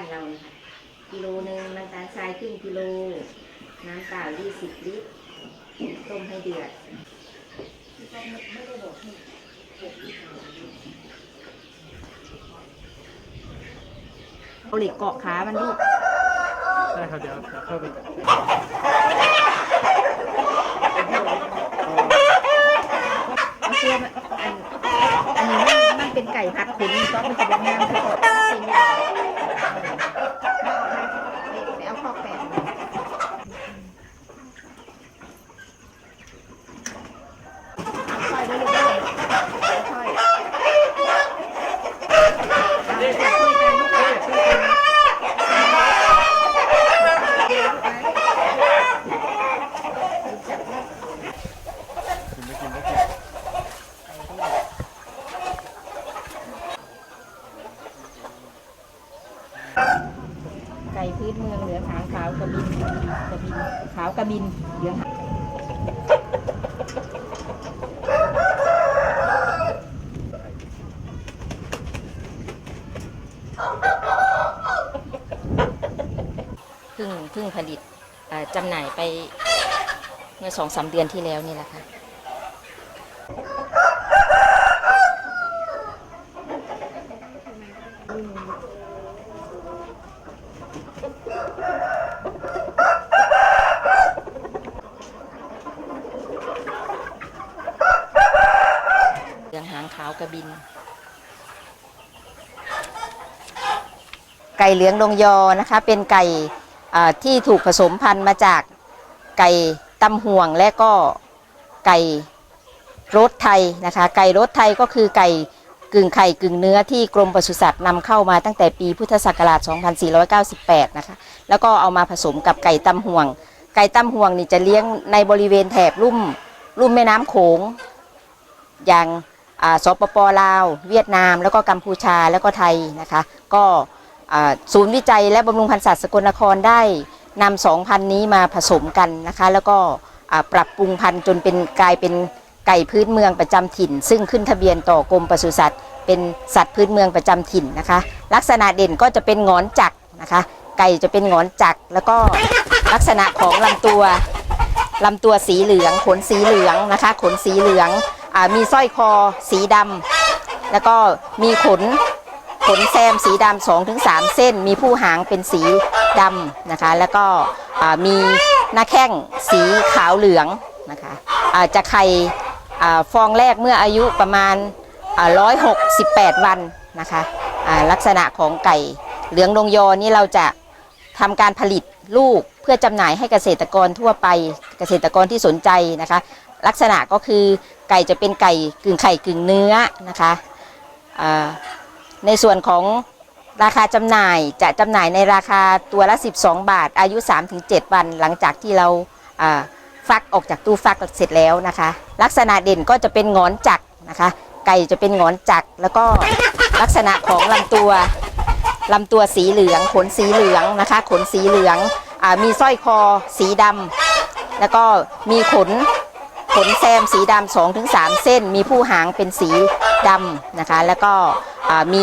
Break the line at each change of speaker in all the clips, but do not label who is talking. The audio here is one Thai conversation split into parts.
านเราเนี่ยค่ะกิโลหนึ่งน้ำตาลทรายครึ่งกิโล น้ำเปล่า20ลิตร ต้มให้เดือดเอาเหล็กเกาะขามันลูก
ได้ครับเดี๋ยวเดี๋ยวเข้าไป
เอาเสื้อมาอันอันนี้ ไก่ผัดขุนซอสมันจะเป็นงามคือก่อนจริงเนี่ยไปเอาข้อแปดมาค่อยๆด้วยลูกด้วยค่อยๆเอาช่วยกันลูกนะช่วยกันจับ
กินไม่กินไม่กิน
ไก่ พื้นเมืองเหลืองหางขาวกระบินกระบินขาวกระบินเหลืองเพิ่งเพิ่งผลิตจำหน่ายไปเมื่อสองสามเดือนที่แล้วนี่แหละค่ะ เหลืองหาง ขาวกระบิน ไก่เหลืองดงยอนะคะ เป็นไก่ที่ถูกผสมพันธุ์มาจากไก่ตำห่วงและก็ไก่รสไทยนะคะ ไก่รสไทยก็คือไก่กึ่งไข่กึ่งเนื้อที่กรมปศุสัตว์นำเข้ามาตั้งแต่ปีพุทธศักราช 2498 นะคะ แล้วก็เอามาผสมกับไก่ตำห่วง ไก่ตำห่วงนี่จะเลี้ยงในบริเวณแถบลุ่มลุ่มแม่น้ำโขงอย่าง สปปลาว เวียดนาม แล้วก็กัมพูชาแล้วก็ไทยนะคะ ก็ศูนย์วิจัยและบำรุงพันธุ์สัตว์สกลนครได้นำสองพันนี้มาผสมกันนะคะ แล้วก็ปรับปรุงพันธุ์จนเป็นกลายเป็นไก่พื้นเมืองประจำถิ่น ซึ่งขึ้นทะเบียนต่อกรมปศุสัตว์ เป็นสัตว์พื้นเมืองประจำถิ่นนะคะ ลักษณะเด่นก็จะเป็นงอนจักนะคะ ไก่จะเป็นงอนจักแล้วก็ลักษณะของลำตัวลำตัวสีเหลือง ขนสีเหลืองนะคะ ขนสีเหลือง มีสร้อยคอสีดำแล้วก็มีขนขนแซมสีดำสองถึงสามเส้น มีผู้หางเป็นสีดำนะคะ แล้วก็มีหน้าแข้งสีขาวเหลืองนะคะาจะไข่ฟองแรกเมื่ออายุประมาณร้อยหกสิบแปดวันนะคะลักษณะของไก่เหลืองดงยอนี่เราจะทำการผลิตลูกเพื่อจำหน่ายให้เกษตรกรทั่วไปเกษตรกรที่สนใจนะคะ ลักษณะก็คือไก่จะเป็นไก่กึ่งไข่กึ่งเนื้อนะคะในส่วนของราคาจำหน่ายจะจำหน่ายในราคาตัวละ 12 บาท อายุ 3-7 วัน หลังจากที่เราฟักออกจากตู้ฟักเสร็จแล้วนะคะ ลักษณะเด่นก็จะเป็นงอนจักนะคะ ไก่จะเป็นงอนจักแล้วก็ลักษณะของลำตัวลำตัวสีเหลืองขนสีเหลืองนะคะ ขนสีเหลืองอมีสร้อยคอสีดำแล้วก็มีขน ขนแซมสีดำสองถึงสามเส้น มีผู้หางเป็นสีดำนะคะ แล้วก็มี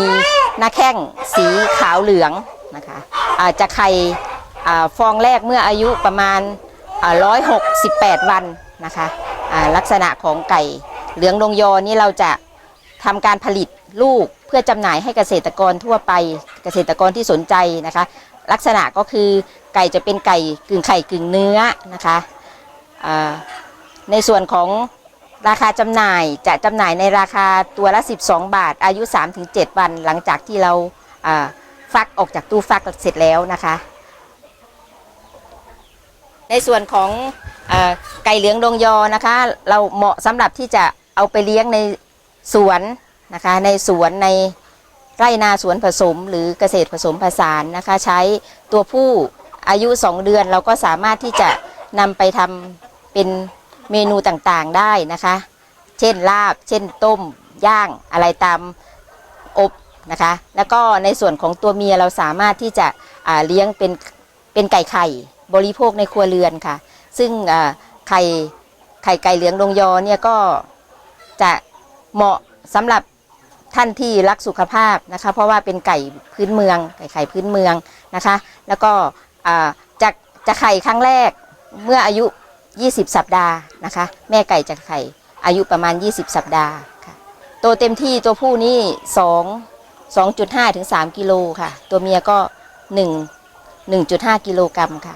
หน้าแข้งสีขาวเหลืองนะคะจะไข่ฟองแรกเมื่ออายุประมาณร้อยหกสิบแปดวันนะคะลักษณะของไก่เหลืองดงยอนี่เราจะทำการผลิตลูกเพื่อจำหน่ายให้เกษตรกรทั่วไปเกษตรกรที่สนใจนะคะ ลักษณะก็คือไก่จะเป็นไก่กึ่งไข่กึ่งเนื้อนะคะ ในส่วนของราคาจำหน่ายจะจำหน่ายในราคาตัวละ 12 บาท อายุ 3-7 วัน หลังจากที่เราฟักออกจากตู้ฟักเสร็จแล้วนะคะ ในส่วนของอไก่เหลืองดงยอนะคะ เราเหมาะสำหรับที่จะเอาไปเลี้ยงในสวนนะคะ ในสวนในไร่นาสวนผสมหรือเกษตรผสมผสานนะคะ ใช้ตัวผู้อายุ 2 เดือนเราก็สามารถที่จะนำไปทำเป็น เมนูต่างๆได้นะคะ เช่นลาบ เช่นต้ม ย่าง อะไรตามอบนะคะ แล้วก็ในส่วนของตัวเมียเราสามารถที่จะเลี้ยงเป็นเป็นไก่ไข่ บริโภคในครัวเรือนค่ะ ซึ่งไข่ไข่ไก่เหลืองดงยอเนี่ยก็จะเหมาะสำหรับท่านที่รักสุขภาพนะคะ เพราะว่าเป็นไก่พื้นเมือง ไก่ไข่พื้นเมืองนะคะ แล้วก็จะจะไข่ครั้งแรกเมื่ออายุ 20 สัปดาห์นะคะ แม่ไก่จากไข่อายุประมาณ 20 สัปดาห์ค่ะโตเต็มที่ตัวผู้นี่2 2.5ถึง3กิโลค่ะ ตัวเมียก็ 1 1.5กิโลกรัมค่ะ